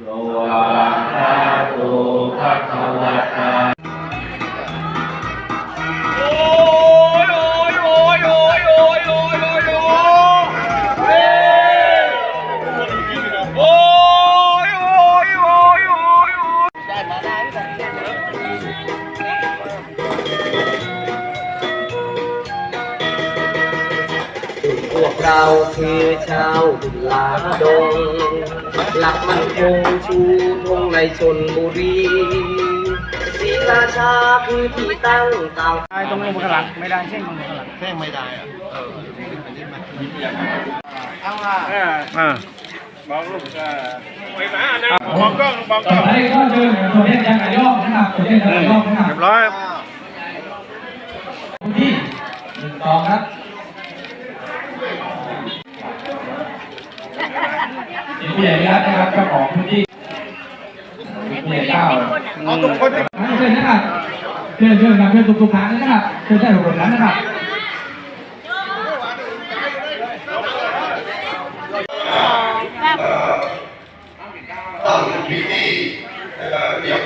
โลวาคาโตภะคะวะตา พวกเราคือชาวดุลาดง หลักมันคงชูธงในชนบุรีศรีราชาคือที่ตั้งต่างตรงลงมาข้างหลังไม่ได้เช่นลงมาข้างหลังแท่งไม่ได้อะเอออันนี้มันนิดเดียวอ่าต่อไปก็เชิญโซเดียมยาไก่ยอกนะครับโซเดียมยาไก่ยอกนะครับเรียบร้อยพื้นที่หนึ่งสองครับ ผู้ใหญ่รัฐนะครับเจ้าของพื้นที่ผู้ใหญ่เก้าทุกคนเชิญนะครับเชิญเชิญครับเชิญทุกทุกครั้งนะครับเชิญได้หมดแล้วนะครับต้องมีที่เดี๋ยว